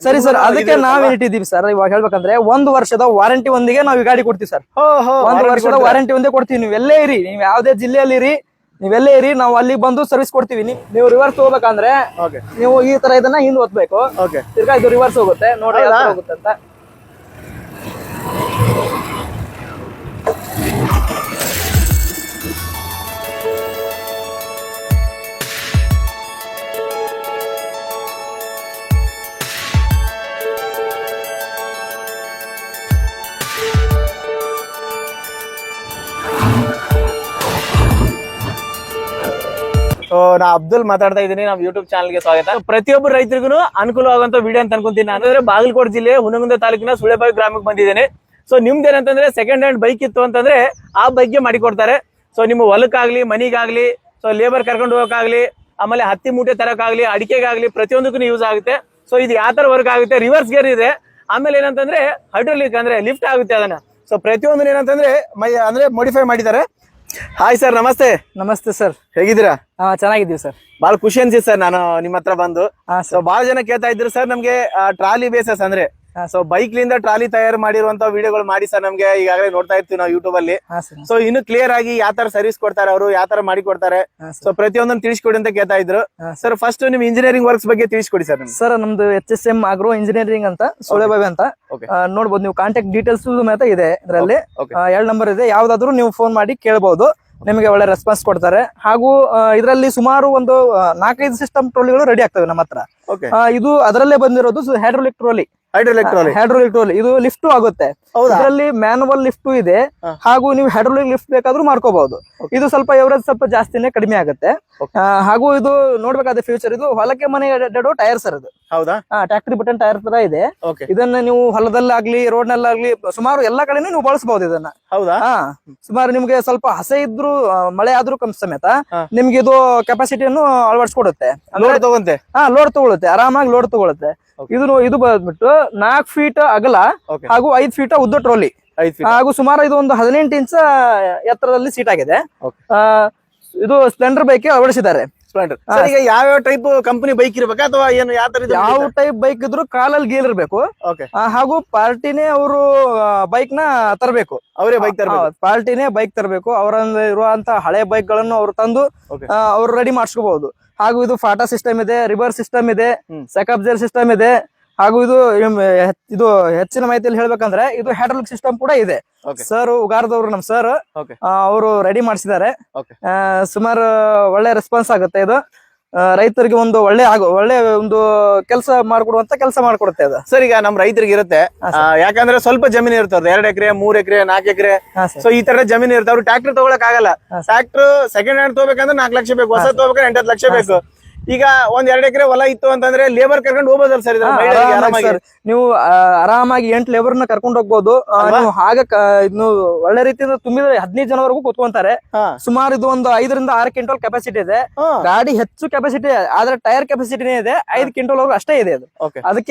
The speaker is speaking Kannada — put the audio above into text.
ಸರಿ ಸರ್ ಅದಕ್ಕೆ ನಾವ್ ಇಟ್ಟಿದೀವಿ ಸರ್ ಇವಾಗ ಹೇಳ್ಬೇಕಂದ್ರೆ ಒಂದ್ ವರ್ಷದ ವಾರಂಟಿ ಒಂದಿಗೆ ನಾವು ಈ ಗಾಡಿ ಕೊಡ್ತೀವಿ ಸರ್. ಒಂದ್ ವರ್ಷದ ವಾರಂಟಿ ಒಂದೇ ಕೊಡ್ತೀವಿ ನೀವು ಎಲ್ಲೇ ಇರಿ ನೀವು ಯಾವ್ದೇ ಜಿಲ್ಲೆಯಲ್ಲಿ ಇರಿ ನೀವೆಲ್ಲೇ ಇರಿ ನಾವು ಅಲ್ಲಿ ಬಂದು ಸರ್ವಿಸ್ ಕೊಡ್ತೀವಿ. ನೀವು ರಿವರ್ಸ್ ಹೋಗ್ಬೇಕಂದ್ರೆ ನೀವು ಈ ತರ ಇದನ್ನ ಹಿಂದ್ ಓದ್ಬೇಕು ತಿರ್ಗಾ ಇದು ರಿವರ್ಸ್ ಹೋಗುತ್ತೆ ನೋಡಿ ಯಾವ ಹೋಗುತ್ತೆ ಅಂತ ಸೊ ನಾ ಅಬ್ದುಲ್ ಮಾತಾಡ್ತಾ ಇದ್ದೀನಿ. ನಮ್ಮ ಯೂಟ್ಯೂಬ್ ಚಾನಲ್ಗೆ ಸ್ವಾಗತ. ಪ್ರತಿಯೊಬ್ಬ ರೈತರಿಗೂ ಅನುಕೂಲವಾಗುವಂತ ವಿಡಿಯೋ ಅಂತ ಅನ್ಕೊಂತೀನಿ ಅಂದ್ರೆ ಬಾಗಲಕೋಟೆ ಜಿಲ್ಲೆ ಹುನಗುಂದ ತಾಲೂಕಿನ ಸುಳೆಬಾವಿ ಗ್ರಾಮಕ್ಕೆ ಬಂದಿದ್ದೇನೆ. ಸೊ ನಿಮ್ದು ಏನಂತಂದ್ರೆ ಸೆಕೆಂಡ್ ಹ್ಯಾಂಡ್ ಬೈಕ್ ಇತ್ತು ಅಂತಂದ್ರೆ ಆ ಬೈಕ್ಗೆ ಮಾಡಿಕೊಡ್ತಾರೆ. ಸೊ ನಿಮ್ಮ ಹೊಲಕ್ಕಾಗ್ಲಿ, ಮನಿಗಾಗ್ಲಿ ಸೊ ಲೇಬರ್ ಕರ್ಕೊಂಡು ಹೋಗೋಕ್ಕಾಗ್ಲಿ, ಆಮೇಲೆ ಹತ್ತಿ ಮೂಟೆ ತರಕ್ಕಾಗ್ಲಿ, ಅಡಿಕೆಗಾಗ್ಲಿ ಪ್ರತಿಯೊಂದಕ್ಕೂ ಯೂಸ್ ಆಗುತ್ತೆ. ಸೊ ಇದು ಯಾವ ತರ ವರ್ಕ್ ಆಗುತ್ತೆ? ರಿವರ್ಸ್ ಗೇರ್ ಇದೆ. ಆಮೇಲೆ ಏನಂತಂದ್ರೆ ಹೈಡ್ರೋಲಿಕ್ ಅಂದ್ರೆ ಲಿಫ್ಟ್ ಆಗುತ್ತೆ ಅದನ್ನ. ಸೊ ಪ್ರತಿಯೊಂದು ಏನಂತಂದ್ರೆ ಮೈ ಅಂದ್ರೆ ಮೋಡಿಫೈ ಮಾಡಿದ್ದಾರೆ. ಹಾಯ್ ಸರ್ ನಮಸ್ತೆ. ನಮಸ್ತೆ ಸರ್ ಹೇಗಿದ್ದೀರಾ? ಹಾ ಚೆನ್ನಾಗಿದ್ದೀವಿ ಸರ್ ಬಹಳ ಖುಷಿ ಅನ್ಸಿತ್ತು ಸರ್ ನಾನು ನಿಮ್ಮ ಹತ್ರ ಬಂದು. ಸೊ ಬಹಳ ಜನ ಕೇಳ್ತಾ ಇದ್ರು ಸರ್ ನಮ್ಗೆ ಟ್ರಾಲಿ ಬೇಸಸ್ ಅಂದ್ರೆ ಸೊ ಬೈಕ್ ಲಿಂದ ಟ್ರಾಲಿ ತಯಾರು ಮಾಡಿರುವಂತ ವಿಡಿಯೋಗಳು ಮಾಡಿ ಸರ್ ನಮ್ಗೆ ಈಗಾಗಲೇ ನೋಡ್ತಾ ಇರ್ತೀವಿ ನಾವು ಯೂಟ್ಯೂಬ್ ಅಲ್ಲಿ. ಸೊ ಇನ್ನು ಕ್ಲಿಯರ್ ಆಗಿ ಯಾವ ತರ ಸರ್ವಿಸ್ ಕೊಡ್ತಾರೆ ಅವರು ಯಾವ ತರ ಮಾಡಿ ಕೊಡ್ತಾರೆ. ಸೊ ಪ್ರತಿಯೊಂದನ್ನು ತಿಳಿಸ್ಕೊಡಿ ಅಂತ ಕೇಳ್ತಾ ಇದ್ರು. ಸರ್ ಫಸ್ಟ್ ನಿಮ್ ಇಂಜಿನಿಯರಿಂಗ್ ವರ್ಕ್ಸ್ ಬಗ್ಗೆ ತಿಳಿಸ್ಕೊಡಿ ಸರ್ ಸರ್ ನಮ್ದು H S M agro engineering ಅಂತ ಸುಳೆಬಾವಿ ಅಂತ. ನೋಡಬಹುದು ನೋಡ್ಬೋದು ನೀವು ಕಾಂಟ್ಯಾಕ್ಟ್ ಡೀಟೇಲ್ಸ್ ಮಾತ್ರ ಇದೆ ಇದರಲ್ಲಿ ಎರಡ್ ನಂಬರ್ ಇದೆ. ಯಾವ್ದಾದ್ರು ನೀವು ಫೋನ್ ಮಾಡಿ ಕೇಳಬಹುದು ನಿಮಗೆ ಒಳ್ಳೆ ರೆಸ್ಪಾನ್ಸ್ ಕೊಡ್ತಾರೆ. ಹಾಗೂ ಇದರಲ್ಲಿ ಸುಮಾರು ಒಂದು ನಾಲ್ಕೈದು ಸಿಸ್ಟಮ್ ಟ್ರೋಲಿಗಳು ರೆಡಿ ಆಗ್ತವೆ ನಮ್ಮ ಹತ್ರ. ಇದು ಅದರಲ್ಲೇ ಬಂದಿರೋದು hydraulic trolley hydraulic trolley hydraulic ಇದು ಲಿಫ್ಟ್ ಆಗುತ್ತೆ. ಅದರಲ್ಲಿ ಇದರಲ್ಲಿ ಮ್ಯಾನುವಲ್ ಲಿಫ್ಟ್ ಇದೆ. ಹಾಗೂ ನೀವು ಹೈಡ್ರೋಲಿಕ್ ಲಿಫ್ಟ್ ಬೇಕಾದ್ರೂ ಮಾಡ್ಕೋಬಹುದು ಇದು ಸ್ವಲ್ಪ ಎವರೇಜ್ ಸ್ವಲ್ಪ ಜಾಸ್ತಿನೇ ಕಡಿಮೆ ಆಗುತ್ತೆ. ಹಾಗೂ ಇದು ನೋಡ್ಬೇಕಾದ ಫ್ಯೂಚರ್ ಇದು ಹೊಲಕ್ಕೆ ಮನೆ ಟೈರ್ ಸರ್ ಇದು. ಹೌದಾ? ಟ್ಯಾಕ್ಟ್ರಿ ಬಟನ್ ಟೈರ್ ತರ ಇದೆ. ಇದನ್ನ ನೀವು ಹೊಲದಲ್ಲಾಗ್ಲಿ ರೋಡ್ ನಲ್ಲಾಗ್ಲಿ ಸುಮಾರು ಎಲ್ಲಾ ಕಡೆನೂ ನೀವು ಬಳಸಬಹುದು ಇದನ್ನ. ಹೌದಾ? ಸುಮಾರು ನಿಮ್ಗೆ ಸ್ವಲ್ಪ ಹಸೆ ಇದ್ರು ಮಳೆ ಆದ್ರೂ ಕಮ್ ಸಮೇತ. ನಿಮ್ಗೆ ಇದು ಕೆಪಾಸಿಟಿಯನ್ನು ಅಳವಡಿಸ್ಕೊಡುತ್ತೆ. ಲೋಡ್ ತಗೊಂತೆ? ಹಾ ಲೋಡ್ ತಗೊಳುತ್ತೆ ಆರಾಮಾಗಿ ಲೋಡ್ ತಗೊಳುತ್ತೆ. ಇದು ಇದು ಬಂದ್ಬಿಟ್ಟು ನಾಲ್ಕು ಫೀಟ್ ಅಗಲ ಹಾಗೂ ಐದ್ ಫೀಟ್ ಉದ್ದ ಟ್ರೋಲಿ ಹಾಗೂ ಸುಮಾರು ಇದು ಒಂದು ಹದಿನೆಂಟು ಇಂಚ ಎತ್ತರದಲ್ಲಿ ಸೀಟ್ ಆಗಿದೆ. ಇದು ಸ್ಪ್ಲೆಂಡರ್ ಬೈಕ್ ಅಳವಡಿಸಿದ್ದಾರೆ. ಸ್ಪ್ಲೆಂಡರ್ ಈಗ ಯಾವ ಯಾವ ಟೈಪ್ ಕಂಪನಿ ಬೈಕ್ ಇರ್ಬೇಕಾ? ಅಥವಾ ಏನು ಯಾವ ತರ ಯಾವ ಟೈಪ್ ಬೈಕ್ ಇದ್ರು ಕಾಲಲ್ಲಿ ಗೀಲ್ ಇರ್ಬೇಕು. ಹಾಗೂ ಪಾರ್ಟಿನೇ ಅವರು ಬೈಕ್ನ ತರಬೇಕು. ಅವರೇ ಬೈಕ್ ತರಬೇಕು. ಪಾರ್ಟಿನೇ ಬೈಕ್ ತರಬೇಕು. ಅವರಲ್ಲಿ ಇರುವಂತ ಹಳೆ ಬೈಕ್ಗಳನ್ನು ಅವ್ರು ತಂದು ಅವ್ರು ಅವರು ರೆಡಿ ಮಾಡಿಸ್ಕೋಬಹುದು. ಹಾಗೂ ಇದು ಫಾಟಾ ಸಿಸ್ಟಮ್ ಇದೆ ರಿವರ್ಸ್ ಸಿಸ್ಟಮ್ ಇದೆ ಸೆಕಪ್ ಸೆಕಬ್ಜರ್ ಸಿಸ್ಟಮ್ ಇದೆ ಹಾಗೂ ಇದು ಇದು ಹೆಚ್ಚಿನ ಮಾಹಿತಿಯಲ್ಲಿ ಹೇಳ್ಬೇಕಂದ್ರೆ ಇದು ಹೈಡ್ರೋಲಿಕ್ ಸಿಸ್ಟಮ್ ಕೂಡ ಇದೆ. ಸರ್ ಉಗಾರದವ್ರು ನಮ್ ಸರ್ ಅವರು ರೆಡಿ ಮಾಡಿಸಿದ್ದಾರೆ. ಸುಮಾರು ಒಳ್ಳೆ ರೆಸ್ಪಾನ್ಸ್ ಆಗುತ್ತೆ ಇದು. ರೈತರಿಗೆ ಒಂದು ಒಳ್ಳೆ ಆಗೋ ಒಳ್ಳೆ ಒಂದು ಕೆಲಸ ಮಾಡ್ಕೊಡುವಂತ ಕೆಲಸ ಮಾಡ್ಕೊಡುತ್ತೆ ಅದು. ಸರ್ ಈಗ ನಮ್ ರೈತರಿಗೆ ಇರುತ್ತೆ. ಯಾಕಂದ್ರೆ ಸ್ವಲ್ಪ ಜಮೀನು ಇರ್ತದೆ. ಎರಡ್ ಎಕರೆ ಮೂರ್ ಎಕರೆ ನಾಲ್ಕು ಎಕರೆ. ಸೊ ಈ ತರ ಜಮೀನು ಇರುತ್ತೆ ಅವ್ರು ಟ್ರಾಕ್ಟರ್ ತಗೊಳಕ್ ಆಗಲ್ಲ ಟ್ರಾಕ್ಟರ್ ಸೆಕೆಂಡ್ ಹ್ಯಾಂಡ್ ತಗೋಬೇಕಂದ್ರೆ ನಾಲ್ಕು ಲಕ್ಷ ಬೇಕು. ಹೊಸ ತಗೋಬೇಕಂದ್ರೆ ಎಂಟತ್ತು ಲಕ್ಷ ಬೇಕು. ಈಗ ಒಂದ್ ಎರಡ್ ಎಕರೆ ಹೊಲ ಇತ್ತು ಅಂತಂದ್ರೆ ಲೇಬರ್ ಕರ್ಕೊಂಡು ಹೋಗ್ಬೋದಲ್ಲ ಸರ್ ಸರ್. ನೀವು ಆರಾಮಾಗಿ ಎಂಟ್ ಲೇಬರ್ನ ಕರ್ಕೊಂಡು ಹೋಗ್ಬೋದು? ನೀವು ಹಾಗೆ ಇನ್ನು ಒಳ್ಳೆ ರೀತಿಯಿಂದ ತುಂಬಿದ್ರೆ ಹದಿನೈದು ಜನವರೆಗೂ ಕೂತ್ಕೊಂತಾರೆ. ಸುಮಾರು ಇದು ಒಂದು ಐದರಿಂದ ಆರು ಕ್ವಿಂಟಲ್ ಕೆಪಾಸಿಟಿ ಇದೆ. ಗಾಡಿ ಹೆಚ್ಚು ಕೆಪಾಸಿಟಿ ಆದ್ರೆ ಟೈರ್ ಕೆಪಾಸಿಟಿನೇ ಇದೆ ಐದು ಕ್ವಿಂಟಲ್ ಅಷ್ಟೇ ಇದೆ ಅದು. ಅದಕ್ಕೆ